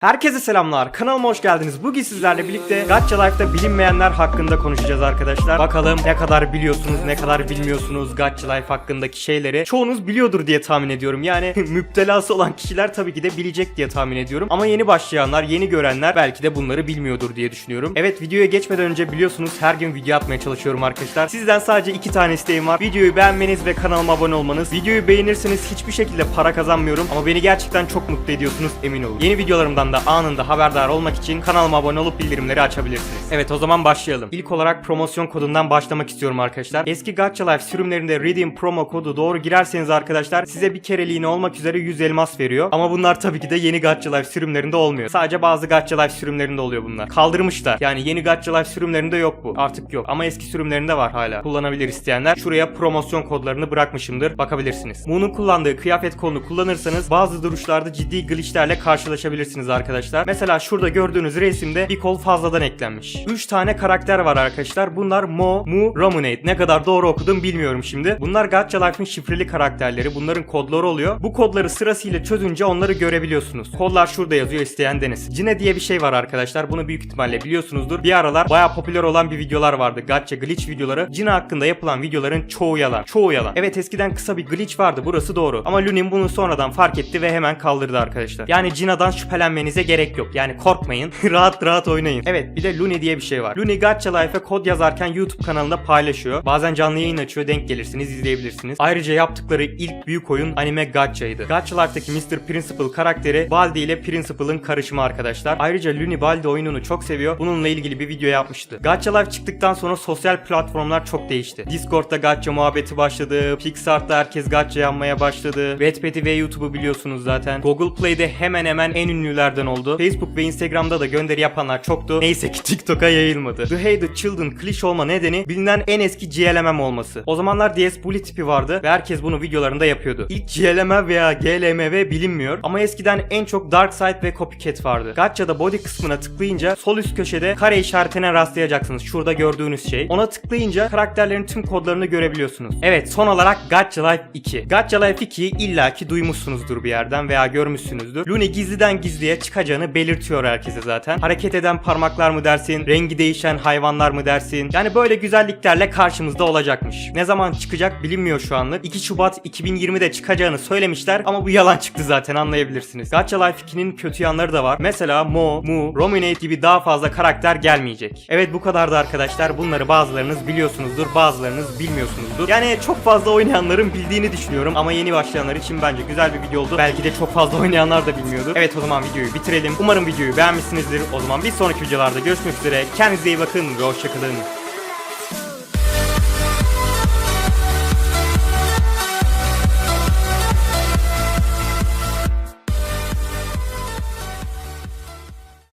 Herkese selamlar. Kanalıma hoş geldiniz. Bugün sizlerle birlikte Gacha Life'da bilinmeyenler hakkında konuşacağız arkadaşlar. Bakalım ne kadar biliyorsunuz, ne kadar bilmiyorsunuz Gacha Life hakkındaki şeyleri. Çoğunuz biliyordur diye tahmin ediyorum. Yani müptelası olan kişiler tabii ki de bilecek diye tahmin ediyorum. Ama yeni başlayanlar, yeni görenler belki de bunları bilmiyordur diye düşünüyorum. Evet videoya geçmeden önce biliyorsunuz her gün video atmaya çalışıyorum arkadaşlar. Sizden sadece iki tane isteğim var. Videoyu beğenmeniz ve kanalıma abone olmanız. Videoyu beğenirseniz hiçbir şekilde para kazanmıyorum ama beni gerçekten çok mutlu ediyorsunuz emin olun. Yeni videolarımdan da anında haberdar olmak için kanalıma abone olup bildirimleri açabilirsiniz. Evet o zaman başlayalım. İlk olarak promosyon kodundan başlamak istiyorum arkadaşlar. Eski Gacha Life sürümlerinde Redeem promo kodu doğru girerseniz arkadaşlar size bir kereliğine olmak üzere 100 elmas veriyor. Ama bunlar tabii ki de yeni Gacha Life sürümlerinde olmuyor. Sadece bazı Gacha Life sürümlerinde oluyor bunlar. Kaldırmışlar. Yani yeni Gacha Life sürümlerinde yok bu. Artık yok. Ama eski sürümlerinde var hala. Kullanabilir isteyenler. Şuraya promosyon kodlarını bırakmışımdır. Bakabilirsiniz. Moon'un kullandığı kıyafet kolunu kullanırsanız bazı duruşlarda ciddi glitchlerle karşılaşabilirsiniz arkadaşlar. Mesela şurada gördüğünüz resimde bir kol fazladan eklenmiş. 3 tane karakter var arkadaşlar. Bunlar Mo, Mu, Romunate. Ne kadar doğru okudum bilmiyorum şimdi. Bunlar Gacha Life'ın şifreli karakterleri. Bunların kodları oluyor. Bu kodları sırasıyla çözünce onları görebiliyorsunuz. Kodlar şurada yazıyor isteyen deniz. Cine diye bir şey var arkadaşlar. Bunu büyük ihtimalle biliyorsunuzdur. Bir aralar baya popüler olan bir videolar vardı. Gacha glitch videoları. Cine hakkında yapılan videoların çoğu yalan. Çoğu yalan. Evet eskiden kısa bir glitch vardı. Burası doğru. Ama Lunin bunu sonradan fark etti ve hemen kaldırdı arkadaşlar. Yani Cina'dan şüphelenmenize gerek yok. Yani korkmayın. rahat rahat oynayın. Evet bir de Luni diye bir şey var. Luni Gacha Life'e kod yazarken YouTube kanalında paylaşıyor. Bazen canlı yayın açıyor. Denk gelirsiniz izleyebilirsiniz. Ayrıca yaptıkları ilk büyük oyun anime Gacha'ydı. Gacha Life'daki Mr. Principal karakteri Baldi ile Principal'ın karışımı arkadaşlar. Ayrıca Luni Baldi oyununu çok seviyor. Bununla ilgili bir video yapmıştı. Gacha Life çıktıktan sonra sosyal platformlar çok değişti. Discord'da Gacha muhabbeti başladı. Pixar'da herkes Gacha yanmaya başladı. Wattpad'i ve YouTube'u biliyorsunuz zaten. Google Play'de hemen hemen en ünlülerden oldu. Facebook ve Instagram'da da gönderi yapanlar çoktu. Neyse ki TikTok'a yayılmadı. The The Children klişe olma nedeni bilinen en eski GLMM olması. O zamanlar DS Bully tipi vardı ve herkes bunu videolarında yapıyordu. İlk GLM veya GLMV bilinmiyor ama eskiden en çok Dark Side ve Copycat vardı. Gacha'da body kısmına tıklayınca sol üst köşede kare işaretine rastlayacaksınız. Şurada gördüğünüz şey. Ona tıklayınca karakterlerin tüm kodlarını görebiliyorsunuz. Evet son olarak Gacha Life 2. Gacha Life 2'yi illaki duymuşsunuzdur bir yerden veya görmüşsünüzdür. Luni gizliden gizliye çıkacağını belirtiyor herkese zaten. Hareket eden parmaklar mı dersin, rengi değişen hayvanlar mı dersin? Yani böyle güzelliklerle karşımızda olacakmış. Ne zaman çıkacak bilinmiyor şu anlık. 2 Şubat 2020'de çıkacağını söylemişler ama bu yalan çıktı zaten anlayabilirsiniz. Gacha Life 2'nin kötü yanları da var. Mesela Mo, Mu, Rominate gibi daha fazla karakter gelmeyecek. Evet bu kadardı arkadaşlar. Bunları bazılarınız biliyorsunuzdur, bazılarınız bilmiyorsunuzdur. Yani çok fazla oynayanların bildiğini düşünüyorum ama yeni başlayanlar için bence güzel bir video oldu. Belki de çok fazla oynayanlar da bilmiyordur. Evet o zaman videoyu bitirelim. Umarım videoyu beğenmişsinizdir. O zaman bir sonraki videolarda görüşmek üzere. Kendinize iyi bakın ve hoşçakalın.